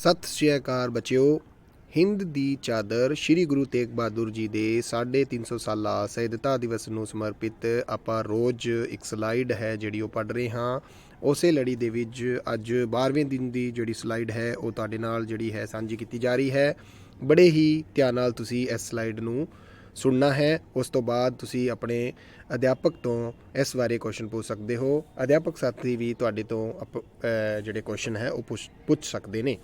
ਸਤਿ ਸ਼੍ਰੀ ਅਕਾਲ ਬੱਚਿਓ। ਹਿੰਦ ਦੀ ਚਾਦਰ ਸ੍ਰੀ ਗੁਰੂ ਤੇਗ ਬਹਾਦਰ ਜੀ ਦੇ 350 ਸਾਲਾ ਸਹਿਦਤਾ ਦਿਵਸ ਨੂੰ ਸਮਰਪਿਤ ਆਪਾਂ ਰੋਜ਼ ਇੱਕ ਸਲਾਈਡ ਹੈ ਜਿਹੜੀ ਉਹ ਪੜ੍ਹ ਰਹੇ ਹਾਂ। ਉਸੇ ਲੜੀ ਦੇ ਵਿੱਚ ਅੱਜ 12ਵੇਂ ਦਿਨ ਦੀ ਜਿਹੜੀ ਸਲਾਈਡ ਹੈ, ਉਹ ਤੁਹਾਡੇ ਨਾਲ ਜਿਹੜੀ ਹੈ ਸਾਂਝੀ ਕੀਤੀ ਜਾ ਰਹੀ ਹੈ। ਬੜੇ ਹੀ ਧਿਆਨ ਨਾਲ ਤੁਸੀਂ ਇਸ ਸਲਾਈਡ ਨੂੰ ਸੁਣਨਾ ਹੈ। ਉਸ ਤੋਂ ਬਾਅਦ ਤੁਸੀਂ ਆਪਣੇ ਅਧਿਆਪਕ ਤੋਂ ਇਸ ਬਾਰੇ ਕੁਐਸਚਨ ਪੁੱਛ ਸਕਦੇ ਹੋ। ਅਧਿਆਪਕ ਸਾਥੀ ਵੀ ਤੁਹਾਡੇ ਤੋਂ ਅਪ- ਜਿਹੜੇ ਕੁਐਸਚਨ ਹੈ, ਉਹ ਪੁੱਛ ਪੁੱਛ ਸਕਦੇ ਨੇ।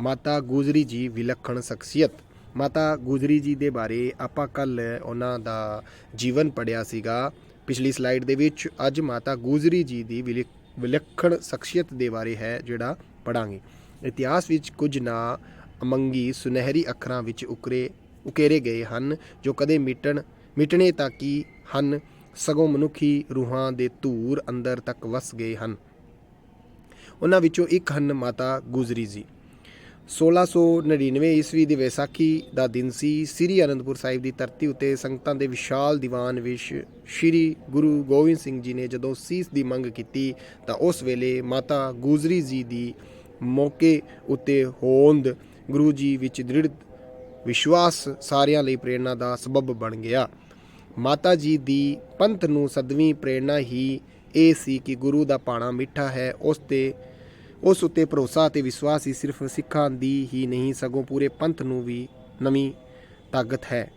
ਮਾਤਾ ਗੁਜਰੀ ਜੀ ਵਿਲੱਖਣ ਸ਼ਖਸੀਅਤ। ਮਾਤਾ ਗੁਜਰੀ ਜੀ ਦੇ ਬਾਰੇ ਆਪਾਂ ਕੱਲ ਉਹਨਾਂ ਦਾ ਜੀਵਨ ਪੜਿਆ ਸੀਗਾ। ਪਿਛਲੀ ਸਲਾਈਡ ਦੇ ਵਿੱਚ ਅੱਜ ਮਾਤਾ ਗੁਜਰੀ ਜੀ ਦੀ ਵਿਲੱਖ- ਵਿਲੱਖਣ ਸ਼ਖਸੀਅਤ ਦੇ ਬਾਰੇ ਹੈ ਜਿਹੜਾ ਪੜਾਂਗੇ ਇਤਿਹਾਸ ਵਿੱਚ ਕੁਝ ਨਾਂ ਅਮੰਗੀ ਸੁਨਹਿਰੀ ਅੱਖਰਾਂ ਵਿੱਚ ਉਕਰੇ, ਉਕੇਰੇ ਗਏ ਹਨ, ਜੋ ਕਦੇ ਮਿਟਣ, ਮਿਟਣੇ ਤੱਕ ਹੀ ਹਨ। ਸਗੋਂ ਮਨੁੱਖੀ ਰੂਹਾਂ ਦੇ ਧੂਰ ਅੰਦਰ ਤੱਕ ਵਸ ਗਏ ਹਨ। ਉਹਨਾਂ ਵਿੱਚੋਂ ਇੱਕ ਹਨ ਮਾਤਾ ਗੁਜਰੀ ਜੀ। 1699 ਈਸਵੀ ਦੀ ਵਿਸਾਖੀ ਦਾ ਦਿਨ ਸੀ। ਸ੍ਰੀ ਅਨੰਦਪੁਰ ਸਾਹਿਬ ਦੀ ਧਰਤੀ ਉੱਤੇ ਸੰਗਤਾਂ ਦੇ ਵਿਸ਼ਾਲ ਦੀਵਾਨ ਵਿੱਚ ਸ੍ਰੀ ਗੁਰੂ ਗੋਬਿੰਦ ਸਿੰਘ ਜੀ ਨੇ ਜਦੋਂ ਸੀਸ ਦੀ ਮੰਗ ਕੀਤੀ ਤਾਂ ਉਸ ਵੇਲੇ ਮਾਤਾ ਗੁਜਰੀ ਜੀ ਦੀ ਮੌਕੇ ਉੱਤੇ ਹੋਂਦ ਗੁਰੂ ਜੀ ਵਿੱਚ ਦ੍ਰਿੜ ਵਿਸ਼ਵਾਸ ਸਾਰਿਆਂ ਲਈ ਪ੍ਰੇਰਣਾ ਦਾ ਸਬਬ ਬਣ ਗਿਆ। ਮਾਤਾ ਜੀ ਦੀ ਪੰਥ ਨੂੰ ਸਦਵੀਂ ਪ੍ਰੇਰਣਾ ਹੀ ਇਹ ਸੀ ਕਿ ਗੁਰੂ ਦਾ ਪਾਣਾ ਮਿੱਠਾ ਹੈ। ਉਸ ਤੇ ਉਸ ਉੱਤੇ ਭਰੋਸਾ ਅਤੇ ਵਿਸ਼ਵਾਸ ਹੀ ਸਿਰਫ ਸਿੱਖਾਂ ਦੀ ਹੀ ਨਹੀਂ, ਸਗੋਂ ਪੂਰੇ ਪੰਥ ਨੂੰ ਵੀ ਨਵੀਂ ਤਾਕਤ ਹੈ।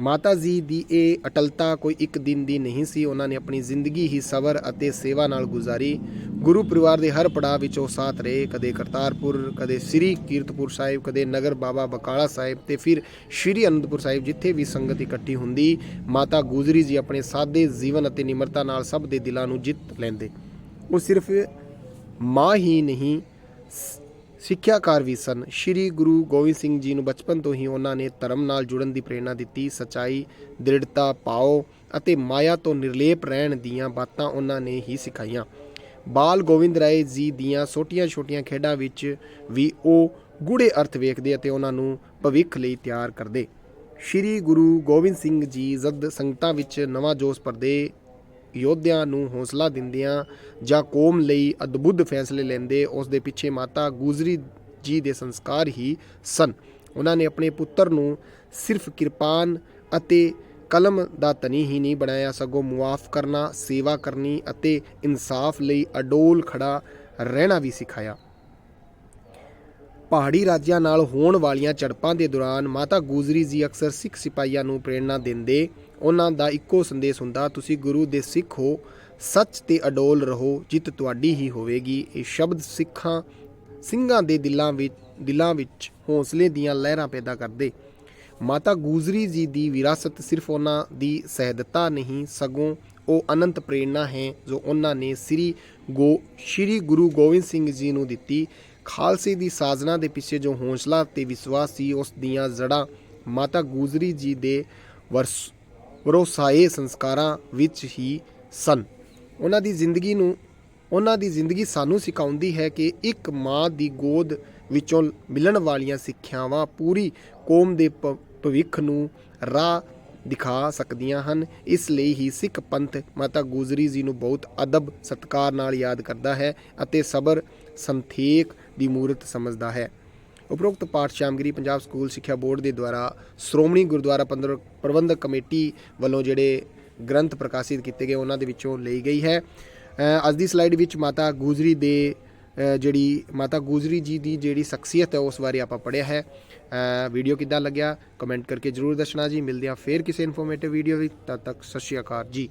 ਮਾਤਾ ਜੀ ਦੀ ਇਹ ਅਟਲਤਾ ਕੋਈ ਇੱਕ ਦਿਨ ਦੀ ਨਹੀਂ ਸੀ। ਉਹਨਾਂ ਨੇ ਆਪਣੀ ਜ਼ਿੰਦਗੀ ਹੀ ਸਬਰ ਅਤੇ ਸੇਵਾ ਨਾਲ ਗੁਜ਼ਾਰੀ। ਗੁਰੂ ਪਰਿਵਾਰ ਦੇ ਹਰ ਪੜਾਅ ਵਿੱਚ ਉਹ ਸਾਥ ਰਹੇ। ਕਦੇ ਕਰਤਾਰਪੁਰ, ਕਦੇ ਸ੍ਰੀ ਕੀਰਤਪੁਰ ਸਾਹਿਬ, ਕਦੇ ਨਗਰ ਬਾਬਾ ਬਕਾਲਾ ਸਾਹਿਬ ਤੇ ਫਿਰ ਸ੍ਰੀ ਅਨੰਦਪੁਰ ਸਾਹਿਬ, ਜਿੱਥੇ ਵੀ ਸੰਗਤ ਇਕੱਠੀ ਹੁੰਦੀ, ਮਾਤਾ ਗੁਜਰੀ ਜੀ ਆਪਣੇ ਸਾਦੇ ਜੀਵਨ ਅਤੇ ਨਿਮਰਤਾ ਨਾਲ ਸਭ ਦੇ ਦਿਲਾਂ ਨੂੰ ਜਿੱਤ ਲੈਂਦੇ। ਉਹ ਸਿਰਫ ਮਾਂ ਹੀ ਨਹੀਂ ਸ- ਸਿੱਖਿਆਕਾਰ ਵੀ ਸਨ। ਸ੍ਰੀ ਗੁਰੂ ਗੋਬਿੰਦ ਸਿੰਘ ਜੀ ਨੂੰ ਬਚਪਨ ਤੋਂ ਹੀ ਉਹਨਾਂ ਨੇ ਧਰਮ ਨਾਲ ਜੁੜਨ ਦੀ ਪ੍ਰੇਰਣਾ ਦਿੱਤੀ। ਸਚਾਈ, ਦ੍ਰਿੜਤਾ ਪਾਓ ਅਤੇ ਮਾਇਆ ਤੋਂ ਨਿਰਲੇਪ ਰਹਿਣ ਦੀਆਂ ਬਾਤਾਂ ਉਹਨਾਂ ਨੇ ਹੀ ਸਿਖਾਈਆਂ। ਬਾਲ ਗੋਬਿੰਦ ਰਾਏ ਜੀ ਦੀਆਂ ਛੋਟੀਆਂ-ਛੋਟੀਆਂ ਖੇਡਾਂ ਵਿੱਚ ਵੀ ਉਹ ਗੂੜੇ ਅਰਥ ਵੇਖਦੇ ਅਤੇ ਉਹਨਾਂ ਨੂੰ ਭਵਿੱਖ ਲਈ ਤਿਆਰ ਕਰਦੇ। ਸ੍ਰੀ ਗੁਰੂ ਗੋਬਿੰਦ ਸਿੰਘ ਜੀ ਜਦ ਸੰਗਤਾਂ ਵਿੱਚ ਨਵਾਂ ਜੋਸ਼ ਭਰਦੇ ਯੋਧਿਆਂ ਨੂੰ ਹੌਸਲਾ ਦਿੰਦਿਆਂ ਜਾਂ ਕੌਮ ਲਈ ਅਦਭੁਤ ਫੈਸਲੇ ਲੈਂਦੇ ਉਸ ਦੇ ਪਿੱਛੇ ਮਾਤਾ ਗੁਜਰੀ ਜੀ ਦੇ ਸੰਸਕਾਰ ਹੀ ਸਨ। ਉਹਨਾਂ ਨੇ ਆਪਣੇ ਪੁੱਤਰ ਨੂੰ ਸਿਰਫ ਕਿਰਪਾਨ ਅਤੇ ਕਲਮ ਦਾ ਤਨੀ ਹੀ ਨਹੀਂ ਬਣਾਇਆ, ਸਗੋਂ ਮੁਆਫ ਕਰਨਾ, ਸੇਵਾ ਕਰਨੀ ਅਤੇ ਇਨਸਾਫ ਲਈ ਅਡੋਲ ਖੜਾ ਰਹਿਣਾ ਵੀ ਸਿਖਾਇਆ। ਪਹਾੜੀ ਰਾਜਿਆਂ ਨਾਲ ਹੋਣ ਵਾਲੀਆਂ ਝੜਪਾਂ ਦੇ ਦੌਰਾਨ ਮਾਤਾ ਗੁਜਰੀ ਜੀ ਅਕਸਰ ਸਿੱਖ ਸਿਪਾਹੀਆਂ ਨੂੰ ਪ੍ਰੇਰਣਾ ਦਿੰਦੇ। ਉਹਨਾਂ ਦਾ ਇੱਕੋ ਸੰਦੇਸ਼ ਹੁੰਦਾ, ਤੁਸੀਂ ਗੁਰੂ ਦੇ ਸਿੱਖ ਹੋ, ਸੱਚ ਤੇ ਅਡੋਲ ਰਹੋ, ਜਿੱਤ ਤੁਹਾਡੀ ਹੀ ਹੋਵੇਗੀ। ਇਹ ਸ਼ਬਦ ਸਿੱਖਾਂ, ਸਿੰਘਾਂ ਦੇ ਦਿਲਾਂ ਵਿੱਚ ਦਿਲਾਂ ਵਿੱਚ ਹੌਸਲੇ ਦੀਆਂ ਲਹਿਰਾਂ ਪੈਦਾ ਕਰਦੇ। ਮਾਤਾ ਗੁਜਰੀ ਜੀ ਦੀ ਵਿਰਾਸਤ ਸਿਰਫ ਉਹਨਾਂ ਦੀ ਸਹਿਦਤਾ ਨਹੀਂ, ਸਗੋਂ ਉਹ ਅਨੰਤ ਪ੍ਰੇਰਣਾ ਹੈ ਜੋ ਉਹਨਾਂ ਨੇ ਸ੍ਰੀ ਗੋ, ਸ੍ਰੀ ਗੁਰੂ ਗੋਬਿੰਦ ਸਿੰਘ ਜੀ ਨੂੰ ਦਿੱਤੀ। ਖਾਲਸੇ ਦੀ ਸਾਜਨਾ ਦੇ ਪਿੱਛੇ ਜੋ ਹੌਸਲਾ ਤੇ ਵਿਸ਼ਵਾਸ ਸੀ, ਉਸ ਦੀਆਂ ਜੜ੍ਹਾਂ ਮਾਤਾ ਗੁਜਰੀ ਜੀ ਦੇ ਵਰਸ, ਵਰੋਸਾਏ ਸੰਸਕਾਰਾਂ ਵਿੱਚ ਹੀ ਸਨ। ਉਹਨਾਂ ਦੀ ਜ਼ਿੰਦਗੀ ਨੂੰ, ਉਹਨਾਂ ਦੀ ਜ਼ਿੰਦਗੀ ਸਾਨੂੰ ਸਿਖਾਉਂਦੀ ਹੈ ਕਿ ਇੱਕ ਮਾਂ ਦੀ ਗੋਦ ਵਿੱਚੋਂ ਮਿਲਣ ਵਾਲੀਆਂ ਸਿੱਖਿਆਵਾਂ ਪੂਰੀ ਕੌਮ ਦੇ ਭ- ਭਵਿੱਖ ਨੂੰ ਰਾਹ ਦਿਖਾ ਸਕਦੀਆਂ ਹਨ। ਇਸ ਲਈ ਹੀ ਸਿੱਖ ਪੰਥ ਮਾਤਾ ਗੁਜਰੀ ਜੀ ਨੂੰ ਬਹੁਤ ਅਦਬ ਸਤਕਾਰ ਨਾਲ ਯਾਦ ਕਰਦਾ ਹੈ ਅਤੇ ਸਬਰ ਸੰਥੇਕ ਦੀ ਮੂਰਤ ਸਮਝਦਾ ਹੈ। ਉਪਰੋਕਤ ਪਾਠ ਸ਼ਾਮਗਰੀ ਪੰਜਾਬ ਸਕੂਲ ਸਿੱਖਿਆ ਬੋਰਡ ਦੇ ਦੁਆਰਾ ਸ਼੍ਰੋਮਣੀ ਗੁਰਦੁਆਰਾ ਪੰਦਰ- ਪ੍ਰਬੰਧਕ ਕਮੇਟੀ ਵੱਲੋਂ ਜਿਹੜੇ ਗ੍ਰੰਥ ਪ੍ਰਕਾਸ਼ਿਤ ਕੀਤੇ ਗਏ ਉਹਨਾਂ ਦੇ ਵਿੱਚੋਂ ਲਈ ਗਈ ਹੈ। ਅੱਜ ਦੀ ਸਲਾਈਡ ਵਿੱਚ ਮਾਤਾ ਗੁਜਰੀ ਦੇ ਜਿਹੜੀ ਮਾਤਾ ਗੁਜਰੀ ਜੀ ਦੀ ਜਿਹੜੀ ਸ਼ਖਸੀਅਤ ਹੈ ਉਸ ਬਾਰੇ ਆਪਾਂ ਪੜ੍ਹਿਆ ਹੈ। ਵੀਡੀਓ ਕਿੱਦਾਂ ਲੱਗਿਆ? ਕਮੈਂਟ ਕਰਕੇ ਜਰੂਰ ਦੱਸਣਾ ਜੀ। ਮਿਲਦੇ ਹਾਂ ਫੇਰ ਕਿਸੇ ਇਨਫੋਰਮੇਟਿਵ ਵੀਡੀਓ ਵਿੱਚ। ਤਦ ਤੱਕ ਸਤਿ ਸ਼੍ਰੀ ਅਕਾਲ ਜੀ।